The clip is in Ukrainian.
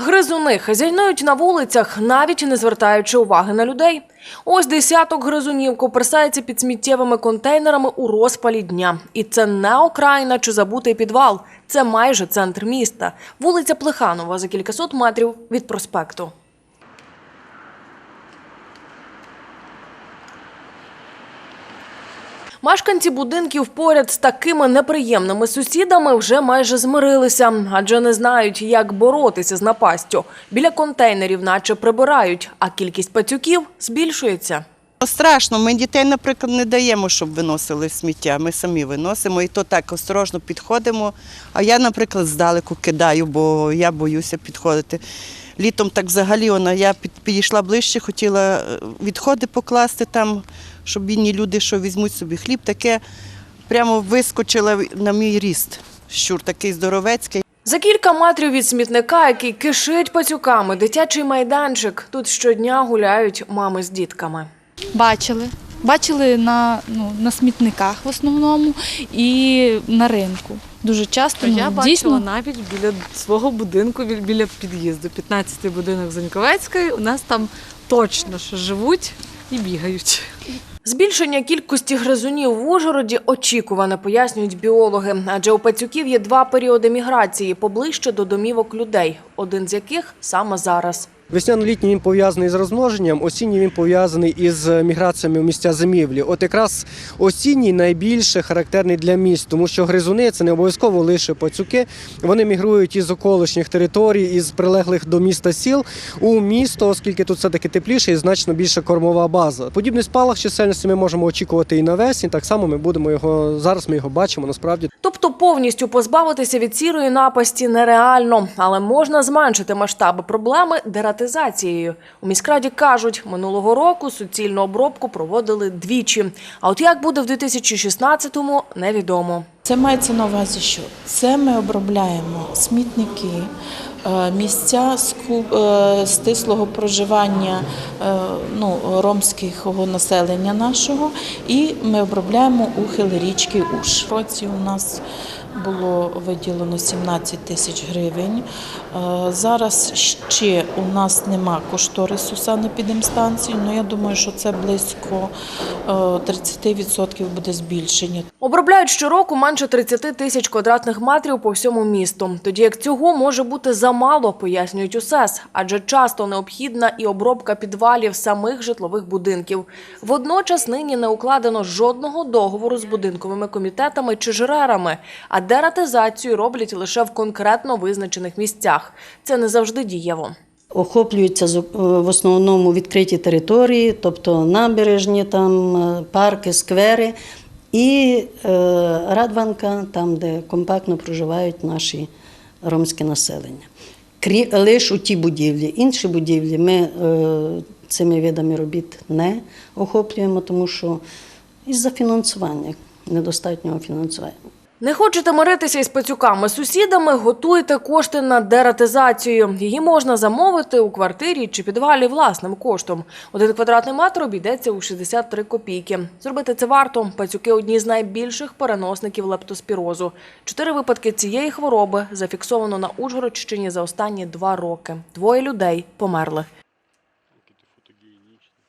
Гризуни хазяйнують на вулицях, навіть не звертаючи уваги на людей. Ось десяток гризунів коперсається під сміттєвими контейнерами у розпалі дня. І це не окраїна чи забутий підвал. Це майже центр міста. Вулиця Плеханова за кількасот метрів від проспекту. Мешканці будинків поряд з такими неприємними сусідами вже майже змирилися, адже не знають, як боротися з напастю. Біля контейнерів наче прибирають, а кількість пацюків збільшується. Страшно, ми дітей, наприклад, не даємо, щоб виносили сміття. Ми самі виносимо і то так осторожно підходимо. А я, наприклад, здалеку кидаю, бо я боюся підходити. Літом так взагалі вона, я під- підійшла ближче, хотіла е, відходи покласти там, щоб бідні люди, що візьмуть собі хліб, таке прямо вискочила на мій ріст. Щур такий здоровецький. За кілька метрів від смітника, який кишить пацюками, дитячий майданчик. Тут щодня гуляють мами з дітками. Бачили. Бачили на, ну, на смітниках в основному і на ринку. Дуже часто ну, Я бачила дійсно навіть біля свого будинку, біля- біля під'їзду, 15-й будинок Заньковецької. У нас там точно що живуть і бігають. Збільшення кількості гризунів в Ужгороді очікуване, пояснюють біологи. Адже у пацюків є два періоди міграції поближче до домівок людей, один з яких саме зараз. Весняно-літній він пов'язаний з розмноженням, осінній він пов'язаний із міграціями в місця зимівлі. От якраз осінній найбільше характерний для міст, тому що гризуни це не обов'язково лише пацюки. Вони мігрують із околишніх територій, із прилеглих до міста сіл у місто, оскільки тут все таки тепліше і значно більша кормова база. Подібний спалах чисельності ми можемо очікувати і навесні. Так само ми будемо його зараз. Ми його бачимо насправді. Повністю позбавитися від сірої напасті нереально, але можна зменшити масштаби проблеми дератизацією. У міськраді кажуть, минулого року суцільну обробку проводили двічі. А от як буде в 2016-му, невідомо. Це мається на увазі, що це ми обробляємо смітники, е, місця е, стислого проживання е, ну, ромського населення нашого, і ми обробляємо ухил річки Уш. Році у нас було виділено 17 тисяч гривень. Е, Зараз ще у нас нема кошторису санепідемстанції, але я думаю, що це близько е, 30% буде збільшення. Обробляють щороку менше 30 тисяч квадратних метрів по всьому місту. Тоді як цього може бути замало, пояснюють УСЕС, адже часто необхідна і обробка підвалів самих житлових будинків. Водночас нині не укладено жодного договору з будинковими комітетами чи жрерами, а дератизацію роблять лише в конкретно визначених місцях. Це не завжди дієво. Охоплюються з- в основному відкриті території, тобто набережні, там, е, парки, сквери і е, Радванка, там, де компактно проживають наші ромське населення. Крі, лише у ті будівлі. Інші будівлі ми е, цими видами робіт не охоплюємо, тому що із-за фінансування, недостатнього фінансування. Не хочете миритися із пацюками сусідами? Готуйте кошти на дератизацію. Її можна замовити у квартирі чи підвалі власним коштом. Один квадратний метр обійдеться у 63 копійки. Зробити це варто. Пацюки одні з найбільших переносників лептоспірозу. Чотири випадки цієї хвороби зафіксовано на Ужгородщині за останні два роки. Двоє людей померли.